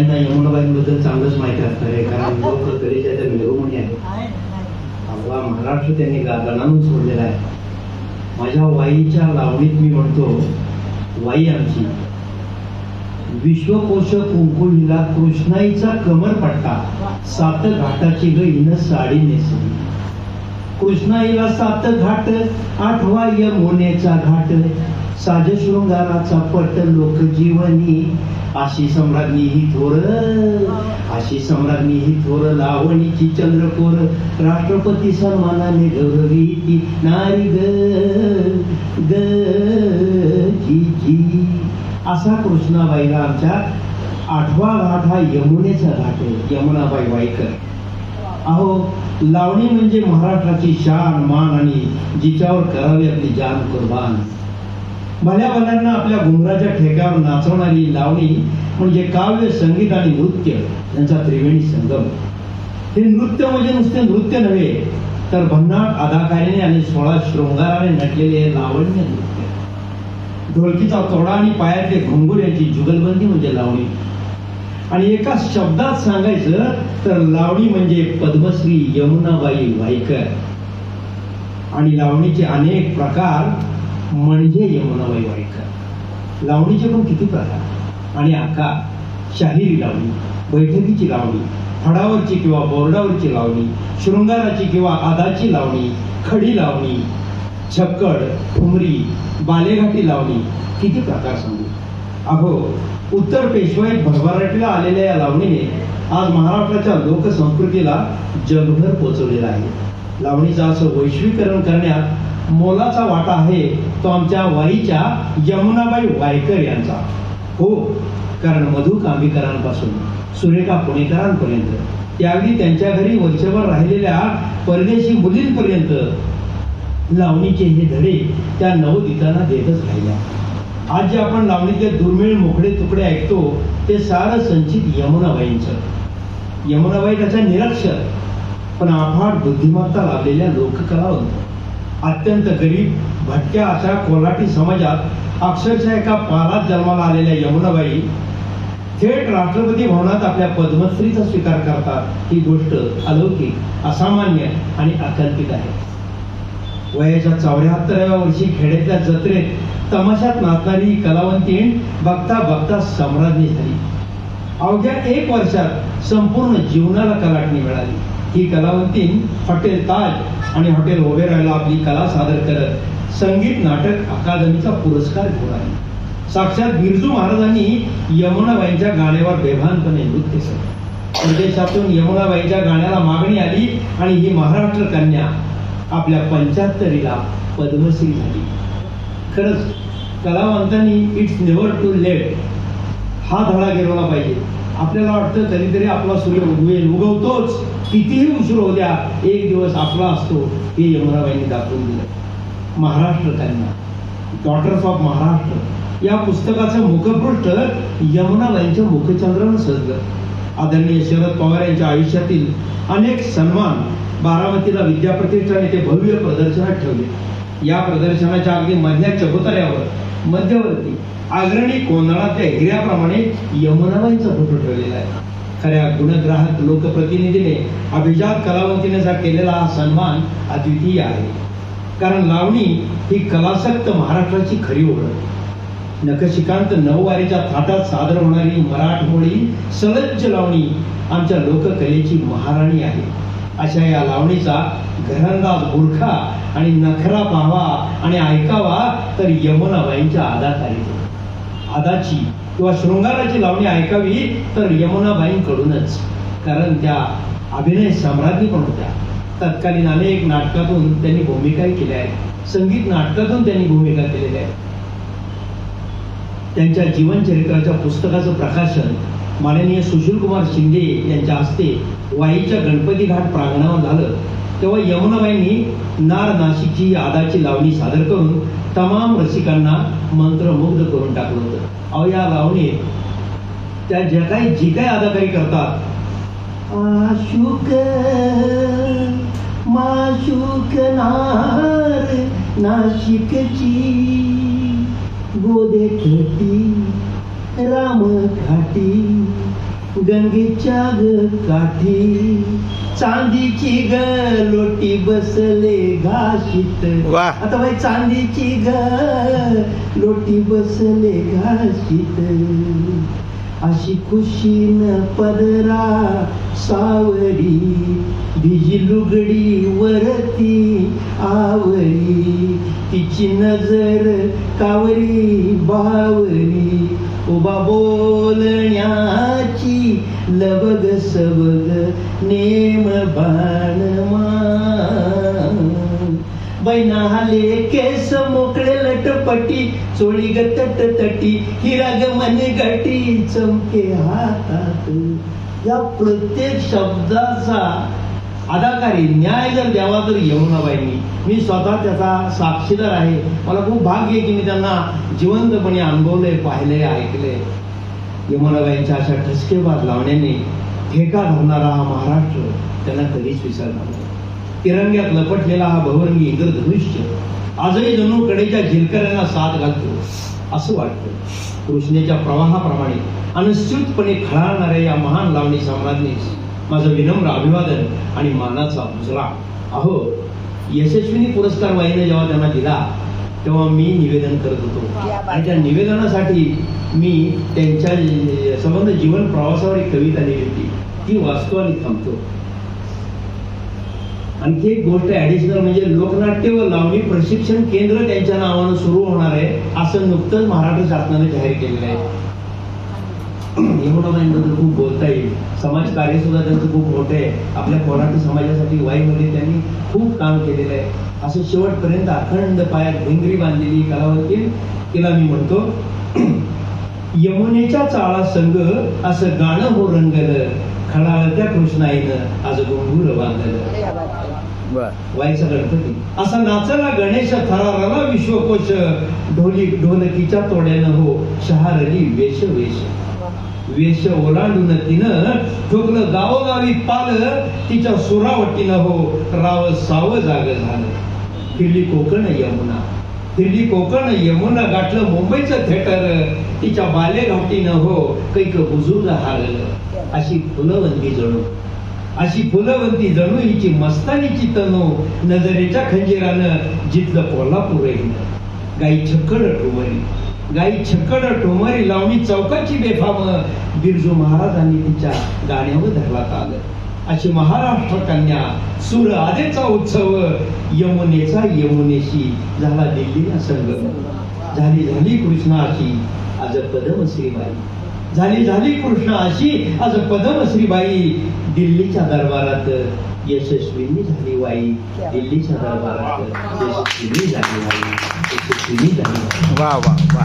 बायांना यमुनाबाईंबद्दल चांगलंच माहिती असणार आहे कारण लोक कलेच्या त्या मिरवणी आहेत. अगवा महाराष्ट्र त्यांनी गा गणांना सोडलेला आहे. माझ्या वाईच्या लावणीत मी म्हणतो वाई आमची. विश्वकोश कुंकू हिला कृष्णाईचा कमर पट्टा सात घाटाची ग हिनं साडी नेसली. कृष्णाईला सात घाट आठवा यमुनेचा घाट. साजशृंगाराचा पट लोकजीवनी अशी सम्राज्ञी ही थोर अशी सम्राज्ञी ही थोर लावणीची चंद्रकोर राष्ट्रपती सन्मानाने गौरवी ती नारी ग ग जी जी. असा कृष्णाबाईला आमच्या आठवा घाट हा यमुनेचा घाट आहे यमुनाबाई वाईकर. अहो लावणी म्हणजे महाराष्ट्राची शान मान आणि जिच्यावर करावी आपली जान कुर्बान. भल्या भल्यांना आपल्या घुंगराच्या ठेक्यावर नाचवणारी लावणी म्हणजे काव्य संगीत आणि नृत्य यांचा त्रिवेणी संगम. हे नृत्य म्हणजे नुसते नृत्य नव्हे तर भन्नाट अदाकारीने आणि सोळा शृंगाराने नटलेले हे लावण्य नृत्य. ढोलकीचा तोडा आणि पायातले घुंगूर यांची जुगलबंदी म्हणजे लावणी. आणि एका शब्दात सांगायचं तर लावणी म्हणजे पद्मश्री यमुनाबाई वाईकर. आणि लावणीचे अनेक प्रकार म्हणजे यमुनाबाई वाईकर लावणीचे पण किती प्रकार. आणि आकार शाहिरी लावणी बैठकीची लावणी फडावरची किंवा बोर्डावरची लावणी शृंगाराची किंवा आदाची लावणी खडी लावणी छक्कड ठुमरी बालेघाटी लावणी किती प्रकार सांगू. अहो उत्तर पेशवाईत भरभराटीला आलेल्या या लावणीने आज महाराष्ट्राच्या लोकसंस्कृतीला जगभर पोचवलेला आहे. लावणीचं असं वैश्वीकरण करण्यात मोलाचा वाटा आहे तो आमच्या वाईच्या यमुनाबाई वायकर यांचा. हो कारण मधु कांबीकरांपासून सुरेखा पुणेकरांपर्यंत त्यावेळी त्यांच्या घरी वर्षभर राहिलेल्या परदेशी मुलींपर्यंत लावणीचे हे धडे त्या नवदितांना देतच राहिल्या. आज जे आपण लावणीतले दुर्मिळ मोकळे तुकडे ऐकतो ते सारं संचित यमुनाबाईंचं. यमुनाबाई त्याचा निरक्षर पण आफाट बुद्धिमत्ता लाभलेल्या लोककलावंत. अत्यंत गरीब भटक्या अशा कोल्हाटी समाजात अक्षरशः एका पालात जन्माला आलेल्या यमुनाबाई थेट राष्ट्रपती भवनात आपल्या पद्मश्रीचा स्वीकार करतात. ही गोष्ट अलौकिक असामान्य आणि अकल्पित आहे. वयाच्या चौऱ्याहत्तराव्या वर्षी खेड्यातल्या जत्रेत तमाशात नाचणारी ही कलावंतीण बघता बघता सम्राज्ञी झाली. अवघ्या एक वर्षात संपूर्ण जीवनाला कलाटणी मिळाली. ही कलावंती हॉटेल ताज आणि हॉटेल ओबेरायला आपली कला सादर करत संगीत नाटक अकादमीचा पुरस्कार घेऊन साक्षात बिरजू महाराजांनी यमुनाबाईंच्या गाण्यावर बेभानपणे नृत्य केलं. परदेशातून यमुनाबाईंच्या गाण्याला मागणी आली आणि ही महाराष्ट्र कन्या आपल्या पंच्याहत्तरीला पद्मश्री झाली. खरंच कलावंतांनी इट्स नेव्हर टू लेट हा धडा गिरवला पाहिजे. आपल्याला वाटतं कधीतरी आपला सूर्य उगवेल उगवतोच. कितीही उशीर होऊ द्या एक दिवस आपला असतो हे यमुनाबाईंनी दाखवून दिलं. महाराष्ट्र त्यांना. डॉटर्स ऑफ महाराष्ट्र या पुस्तकाचं मुखपृष्ठ यमुनाबाईंच्या मुखचंद्रानं सजलं. आदरणीय शरद पवार यांच्या आयुष्यातील अनेक सन्मान बारामतीला विद्याप्रतिष्ठाने ते भव्य प्रदर्शनात ठेवले. या प्रदर्शनाच्या अगदी मधल्या चबुतऱ्यावर मध्यवर्ती अग्रणी कोंदणातल्या हिऱ्याप्रमाणे यमुनाबाईंचा फोटो ठेवलेला आहे. खऱ्या गुणग्राहक लोकप्रतिनिधीने अभिजात कलावंतीनेचा केलेला हा सन्मान अद्वितीय आहे. कारण लावणी ही कलासक्त महाराष्ट्राची खरी ओळख नखशिकांत नऊवारीच्या थाटात सादर होणारी मराठमोळी सलज्ज लावणी आमच्या लोककलेची महाराणी आहे. अशा या लावणीचा घरंदाज बुरखा आणि नखरा पाहावा आणि ऐकावा तर यमुनाबाईंच्या अदाकारीत आदाची किंवा शृंगाराची लावणी ऐकावी तर यमुनाबाईंकडूनच. कारण त्या अभिनय सम्राज्ञी पण होत्या. तत्कालीन अनेक नाटकातून त्यांनी भूमिकाही केल्या आहेत. संगीत नाटकातून त्यांनी भूमिका केलेल्या आहेत. त्यांच्या जीवनचरित्राच्या पुस्तकाचं प्रकाशन माननीय सुशीलकुमार शिंदे यांच्या हस्ते वाईच्या गणपती घाट प्रांगणावर झालं. तेव्हा यमुनाबाईंनी नार नाशिकची आदाची लावणी सादर करून तमाम रसिकांना मंत्रमुग्ध करून टाकलं होतं. अहो या लावणी त्या ज्या काही जी काही अदाकारी करतात. आशुक माशुक नार नाशिकची गोदे खेटी राम घाटी. गंगेच्या ग काठी चांदीची ग लोटी बसले घाशीत. आता बाई चांदीची ग लोटी बसले घाशीत अशी खुशीन पदरा सावरी भिजी लुगडी वरती आवरी तिची नजर कावरी बावरी उभा बोलण्याची लवग सबग नेम बाण बैना हाले केस मोकळे लटपटी चोळी ग तट तटी हिराग मने गटी चमके हातात. या प्रत्येक शब्दाचा अदाकारी न्याय जर द्यावा तर यमुनाबाईंनी मी. स्वतः त्याचा साक्षीदार आहे. मला खूप भाग्य आहे की मी त्यांना जिवंतपणे अनुभवलंय पाहिले ऐकले यमुनाबाईंच्या अशा ठसकेबाज लावण्याने ठेका धरणारा हा महाराष्ट्र त्यांना कधीच विसरणार नाही. तिरंग्यात लपटलेला हा भवरंगी इंद्रधनुष्य आजही जणू कडेच्या झिरकऱ्यांना साथ घालतो असं वाटतं. कृष्णेच्या प्रवाहाप्रमाणे अनुस्यूतपणे खळाळणाऱ्या या महान लावणी सम्राज्ञीस माझं विनम्र अभिवादन आणि मानाचा मुजरा. अहो यशस्विनी पुरस्कार वाहिनी जेव्हा त्यांना दिला तेव्हा मी निवेदन करत होतो. आणि त्या निवेदनासाठी मी त्यांच्या संबंध जीवन प्रवासावर एक कविता लिहिली. होती ती वाचतो आणि थांबतो. आणखी एक गोष्ट ऍडिशनल म्हणजे लोकनाट्य व लावणी प्रशिक्षण केंद्र त्यांच्या नावानं सुरू होणार आहे असं नुकतंच महाराष्ट्र शासनाने जाहीर केलेलं आहे. यमुनाबाईंबद्दल खूप बोलता येईल. समाज कार्य सुद्धा त्यांचं खूप मोठं आहे. आपल्या कोराट समाजासाठी वाईमध्ये त्यांनी खूप काम केलेलं आहे. असं शेवटपर्यंत अखंड पायात भिंगरी बांधलेली कलावती तिला मी म्हणतो यमुनेच्या चाळा संग असं गाणं हो रंगलं खळाळत्या कृष्णाईनं आज गोंगूर बांधलं वाईचा गणपती असा नाचला गणेश थरारला विश्वकोश ढोली ढोलकीच्या तोड्यानं हो शहारली वेश वेश वेश ओलांडून तिनं ठोकलं गावोगावी पाल तिच्या सुरावटीनं हो राव साव जाग झालं. फिरली कोकण यमुना. फिरली कोकण यमुना गाठलं मुंबईचं थिएटर तिच्या बालेघाटीनं हो कैक बुजुर्ग हारलं. अशी फुलवंती जणू. अशी फुलवंती जणू हिची मस्तानीची तनू नजरेच्या खंजिरानं जिथलं कोल्हापूर गाई छक्कड ठोमरी गाई छक्कड ठोमरी लावणी चौकाची बेफाम. बिरजू महाराजांनी तिच्या गाण्यावर धरलात आलं अशी महाराष्ट्र कन्या सूर आदेचा उत्सव. यमुनेचा यमुनेशी झाला दिल्लीला संगम. झाली झाली कृष्णाशी आज पदमश्रीबाई. झाली झाली कृष्ण अशी आज पदमश्रीबाई. दिल्लीच्या दरबारात यशस्वीनी झाली वाई. दिल्लीच्या दरबारात यशस्वीनी झाली वाई. यशस्विनी झाली वाई वा वा वा